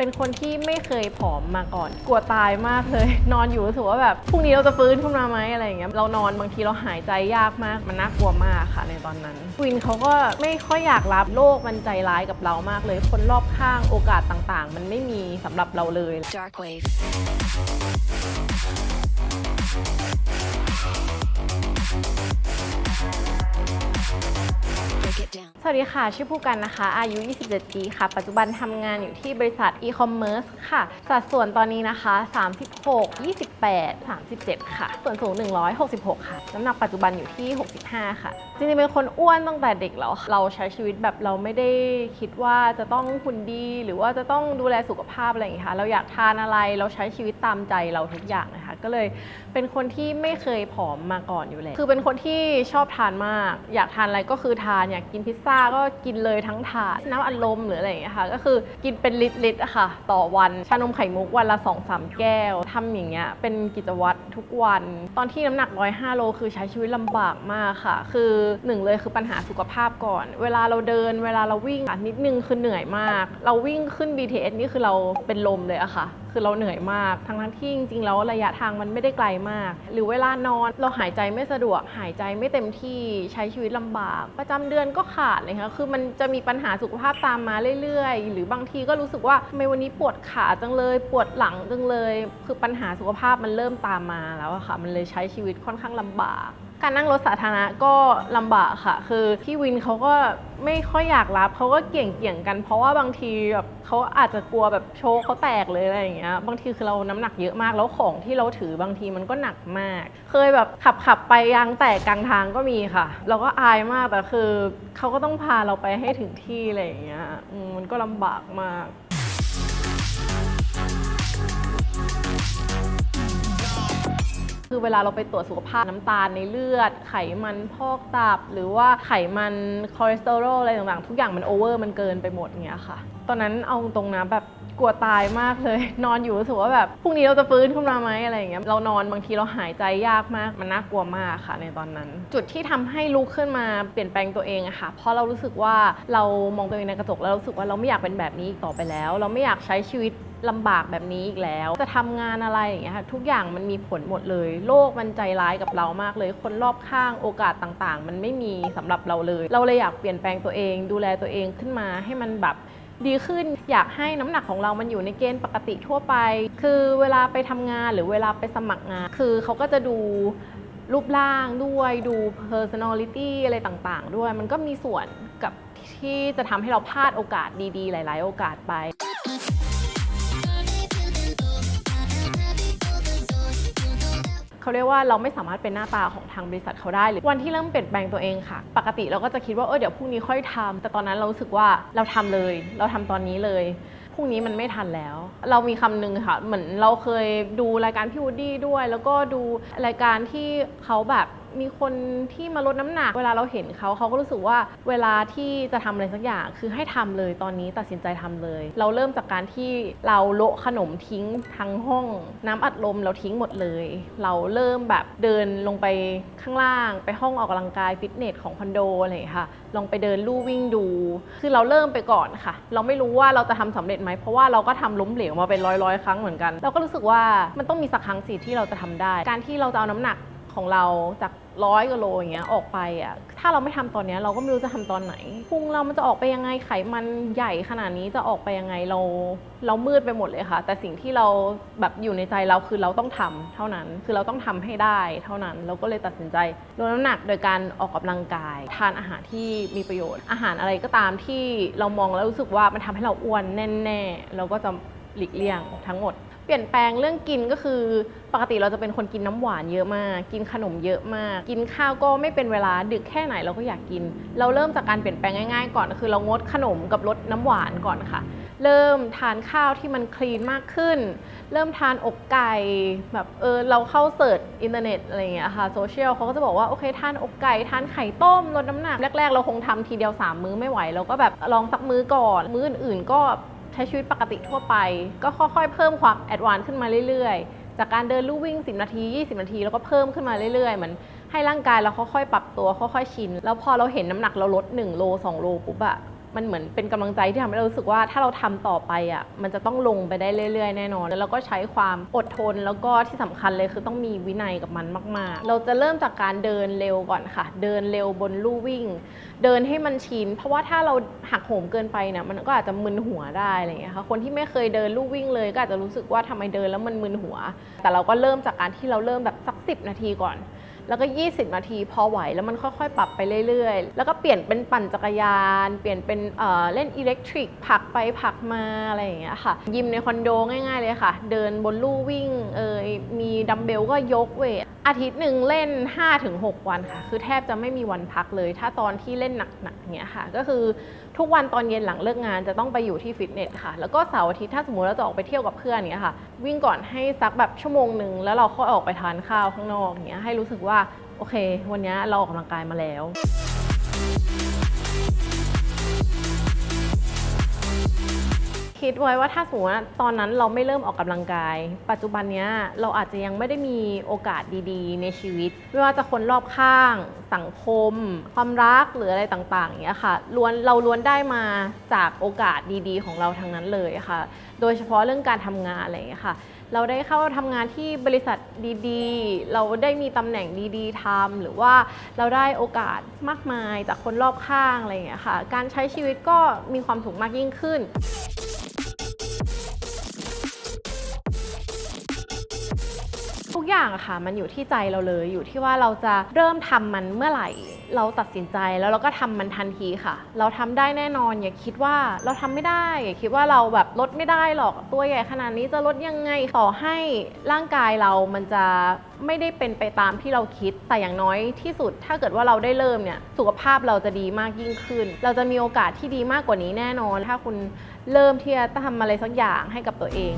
เป็นคนที่ไม่เคยผอมมาก่อน กลัวตายมากเลย นอนอยู่รู้สึกว่าแบบพรุ่งนี้เราจะฟื้นขึ้นมาไหมอะไรอย่างเงี้ยเรานอนบางทีเราหายใจยากมากมันน่ากลัวมากค่ะในตอนนั้นวินเขาก็ไม่ค่อยอยากรับโลกมันใจร้ายกับเรามากเลย คนรอบข้างโอกาสต่างๆ มันไม่มีสำหรับเราเลย Dark wave. สวัสดีค่ะ ชื่อผู้กันนะคะ อายุ 27 ปีค่ะ ปัจจุบันทำงานอยู่ที่บริษัทอีคอมเมิร์ซค่ะ สัดส่วนตอนนี้นะคะ 36 28 37 ค่ะ ส่วนสูง 166 ค่ะ น้ำหนักปัจจุบันอยู่ที่ 65 ค่ะ จริงๆ เป็นคนอ้วนตั้งแต่เด็กแล้วเราใช้ชีวิตแบบเราไม่ได้คิดว่าจะต้องหุ่นดี หรือว่าจะต้องดูแลสุขภาพอะไรอย่างเงี้ยค่ะ เราอยากทานอะไร เราใช้ชีวิตตามใจเราทุกอย่างนะคะ ก็เลยเป็นคนที่ไม่เคยผอมมาก่อนอยู่แล้วคือเป็นคนที่ชอบทานมาก อยากทานอะไรก็คือทานอยากกินพิซซ่าก็กินเลยทั้งถาดน้ำอัดลมหรืออะไรอย่างเงี้ยค่ะก็คือกินเป็นลิตรๆอะค่ะ ต่อวันชานมไข่มุกวันละ2อสามแก้วทำอย่างเงี้ยเป็นกิจวัตรทุกวัน ตอนที่น้ำหนัก105โลคือใช้ชีวิตลำบากมากค่ะ คือหนึ่งเลยคือปัญหาสุขภาพก่อน เวลาเราเดินเวลาเราวิ่งนิดนึงคือเหนื่อยมาก เราวิ่งขึ้น BTS นี่คือเราเป็นลมเลยอะค่ะ คือเราเหนื่อยมาก ทั้งทั้งที่จริงๆแล้วระยะทางมันไม่ได้ไกลมาก หรือเวลานอนเราหายใจไม่สะดวก หายใจไม่เต็มที่ใช้ชีวิตลำบาก ประจำเดือนก็ขาดเลยค่ะคือมันจะมีปัญหาสุขภาพตามมาเรื่อยๆ หรือบางทีก็รู้สึกว่าทำไมวันนี้ปวดขาจังเลย ปวดหลังจังเลย คือปัญหาสุขภาพมันเริ่มตามมาแล้วอะค่ะ มันเลยใช้ชีวิตค่อนข้างลำบาก การนั่งรถสาธารณะก็ลำบากค่ะ คือพี่วินเขาก็ไม่ค่อยอยากรับเขาก็เกี่ยงเกี่ยงๆกัน เพราะว่าบางทีแบบเขาอาจจะกลัวแบบโชว์เขาแตกเลยอะไรอย่างเงี้ยบางทีคือเราน้ำหนักเยอะมากแล้วของที่เราถือบางทีมันก็หนักมาก เคยแบบขับขับไปยางแตกกลางทางก็มีค่ะ เราก็อายมากแต่คือเขาก็ต้องพาเราไปให้ถึงที่อะไรอย่างเงี้ยมมันก็ลำบากมาก คือเวลาเราไปตรวจสุขภาพน้ำตาลในเลือด ไขมันพอกตับ หรือว่าไขมันคอเลสเตอรอลอะไรต่างๆ ทุกอย่างมันโอเวอร์มันเกินไปหมดเงี้ยค่ะตอนนั้นเอาตรงนะแบบกลัวตายมากเลย นอนอยู่รู้สึกว่าแบบพรุ่งนี้เราจะฟื้นขึ้นมาไหมอะไรอย่างเงี้ยเรานอนบางทีเราหายใจยากมาก มันน่ากลัวมากค่ะในตอนนั้น จุดที่ทำให้ลุกขึ้นมาเปลี่ยนแปลงตัวเองอะค่ะ เพราะเรารู้สึกว่าเรามองตัวเองในกระจกแล้วรารู้สึกว่าเราไม่อยากเป็นแบบนี้อีกต่อไปแล้ว เราไม่อยากใช้ชีวิตลำบากแบบนี้อีกแล้ว จะทำงานอะไรอย่างเงี้ยค่ะทุกอย่างมันมีผลหมดเลย โลกมันใจร้ายกับเรามากเลย คนรอบข้างโอกาสต่างๆ มันไม่มีสำหรับเราเลย เราเลยอยากเปลี่ยนแปลงตัวเอง ดูแลตัวเองขึ้นมาให้มันแบบ ดีขึ้นอยากให้น้ำหนักของเรามันอยู่ในเกณฑ์ปกติทั่วไป คือเวลาไปทำงานหรือเวลาไปสมัครงาน คือเขาก็จะดูรูปร่างด้วยดู personality อะไรต่างๆ ด้วย มันก็มีส่วนกับที่จะทำให้เราพลาดโอกาสดีๆ หลาย ๆ โอกาสไป เขาเรียกว่าเราไม่สามารถเป็นหน้าตาของทางบริษัทเขาได้หรือวันที่เริ่มเปลี่ยนแปลงตัวเองค่ะ ปกติเราก็จะคิดว่าเออเดี๋ยวพรุ่งนี้ค่อยทำแต่ตอนนั้นเรารู้สึกว่าเราทำเลย เราทำตอนนี้เลยพรุ่งนี้มันไม่ทันแล้ว เรามีคำหนึงค่ะ เหมือนเราเคยดูรายการพี่วูดดี้ด้วย แล้วก็ดูรายการที่เขาแบบ มีคนที่มาลดน้ำหนัก เวลาเราเห็นเขาเขาก็รู้สึกว่าเวลาที่จะทำอะไรสักอย่าง คือให้ทำเลยตอนนี้ตัดสินใจทำเลย เราเริ่มจากการที่เราโละขนมทิ้งทั้งห้อง น้ำอัดลมเราทิ้งหมดเลย เราเริ่มแบบเดินลงไปข้างล่าง ไปห้องออกกำลังกายฟิตเนสของคอนโดอะไรอย่างเงี้ยค่ะลองไปเดินลู่วิ่งดู คือเราเริ่มไปก่อนค่ะ เราไม่รู้ว่าเราจะทำสำเร็จไหมเพราะว่าเราก็ทำล้มเหลวมาเป็นร้อยร้อยๆครั้งเหมือนกัน เราก็รู้สึกว่ามันต้องมีสักครั้งสิที่เราจะทำได้ การที่เราจะเอาน้ำหนัก ของเราจากร้อยกิโลอย่างเงี้ยออกไปอะถ้าเราไม่ทำตอนเนี้ยเราก็ไม่รู้จะทำตอนไหนพุงเรามันจะออกไปยังไงไขมันใหญ่ขนาดนี้จะออกไปยังไงเรา เรามืดไปหมดเลยค่ะ แต่สิ่งที่เราแบบอยู่ในใจเราคือเราต้องทำเท่านั้นคือเราต้องทำให้ได้เท่านั้นเราก็เลยตัดสินใจลดน้ำหนักโดยการออกกำลังกาย ทานอาหารที่มีประโยชน์ อาหารอะไรก็ตามที่เรามองแล้วรู้สึกว่ามันทำให้เราอ้วนแน่ๆเราก็จะ หลีกเลี่ยงทั้งหมด เปลี่ยนแปลงเรื่องกินก็คือ ปกติเราจะเป็นคนกินน้ำหวานเยอะมาก กินขนมเยอะมาก กินข้าวก็ไม่เป็นเวลาดึกแค่ไหนเราก็อยากกิน เราเริ่มจากการเปลี่ยนแปลงง่ายๆ ก่อนคือเรางดขนมกับลดน้ำหวานก่อนค่ะ เริ่มทานข้าวที่มันคลีนมากขึ้น เริ่มทานอกไก่แบบเออเราเข้าเสิร์ชอินเทอร์เน็ตอะไรอย่างเงี้ยค่ะโซเชียลเขาก็จะบอกว่าโอเคทานอกไก่ทานไข่ต้มลดน้ำหนักแรกๆ เราคงทำทีเดียว 3 มื้อไม่ไหวเราก็แบบลองสักมื้อก่อน มื้ออื่นๆก็ ใช้ชีวิตปกติทั่วไป ก็ค่อยๆ เพิ่มความแอดวานซ์ขึ้นมาเรื่อยๆ จากการเดินลู่วิ่ง 10 นาที 20 นาที แล้วก็เพิ่มขึ้นมาเรื่อยๆ เหมือนให้ร่างกายเราค่อยๆ ปรับตัวค่อยๆ ชิน แล้วพอเราเห็นน้ำหนักเราลด 1 โล 2 โลปุ๊บอะมันเหมือนเป็นกำลังใจที่ทำให้เรารู้สึกว่าถ้าเราทำต่อไปอะมันจะต้องลงไปได้เรื่อยๆ แน่นอน แล้วเราก็ใช้ความอดทนแล้วก็ที่สำคัญเลยคือต้องมีวินัยกับมันมาก ๆ เราจะเริ่มจากการเดินเร็วก่อนค่ะ เดินเร็วบนลู่วิ่ง เดินให้มันชิน เพราะว่าถ้าเราหักโหมเกินไปเนี่ยมันก็อาจจะมึนหัวได้อะไรอย่างเงี้ยค่ะคนที่ไม่เคยเดินลู่วิ่งเลย ก็อาจจะรู้สึกว่าทำไมเดินแล้วมันมึนหัว แต่เราก็เริ่มจากการที่เราเริ่มแบบสักสินาทีก่อน แล้วก็ 20 นาทีพอไหวแล้วมันค่อยๆ ปรับไปเรื่อยๆ แล้วก็เปลี่ยนเป็นปั่นจักรยาน เปลี่ยนเป็นเอ่อเล่นอิเล็กทริกผักไปผักมาอะไรอย่างเงี้ยค่ะยิมในคอนโดง่าย ๆเลยค่ะ เดินบนลู่วิ่งเอยมีดัมเบลก็ยกเวท อาทิตย์หนึ่งเล่น 5-6 วันค่ะ คือแทบจะไม่มีวันพักเลย ถ้าตอนที่เล่นหนักๆเงี้ยค่ะ ก็คือทุกวันตอนเย็นหลังเลิกงานจะต้องไปอยู่ที่ฟิตเนสค่ะ แล้วก็เสาร์อาทิตย์ถ้าสมมติเราจะออกไปเที่ยวกับเพื่อนเนี้ยค่ะ วิ่งก่อนให้สักแบบชั่วโมงหนึ่งแล้วเราค่อยออกไปทานข้าวข้างนอกเงี้ยให้รู้สึกว่าโอเค วันนี้เราออกกำลังกายมาแล้ว คิดไว้ว่าถ้าสมมติว่าตอนนั้นเราไม่เริ่มออกกำลังกาย ปัจจุบันนี้เราอาจจะยังไม่ได้มีโอกาสดีๆ ในชีวิต ไม่ว่าจะคนรอบข้าง สังคม ความรักหรืออะไรต่างๆอย่างเงี้ยค่ะล้วนเราล้วนได้มาจากโอกาสดีๆ ของเราทั้งนั้นเลยค่ะ โดยเฉพาะเรื่องการทำงานอะไรอย่างเงี้ยค่ะ เราได้เข้าทำงานที่บริษัทดีๆ เราได้มีตำแหน่งดีๆทำหรือว่าเราได้โอกาสมากมายจากคนรอบข้างอะไรอย่างเงี้ยค่ะ การใช้ชีวิตก็มีความสุขมากยิ่งขึ้น อย่างอะค่ะ มันอยู่ที่ใจเราเลย อยู่ที่ว่าเราจะเริ่มทำมันเมื่อไหร่ เราตัดสินใจแล้วเราก็ทำมันทันทีค่ะ เราทำได้แน่นอน อย่าคิดว่าเราทำไม่ได้ อย่าคิดว่าเราแบบลดไม่ได้หรอก ตัวใหญ่ขนาดนี้จะลดยังไง ต่อให้ร่างกายเรามันจะไม่ได้เป็นไปตามที่เราคิด แต่อย่างน้อยที่สุด ถ้าเกิดว่าเราได้เริ่มเนี่ย สุขภาพเราจะดีมากยิ่งขึ้น เราจะมีโอกาสที่ดีมากกว่านี้แน่นอน ถ้าคุณเริ่มที่จะทำอะไรสักอย่างให้กับตัวเอง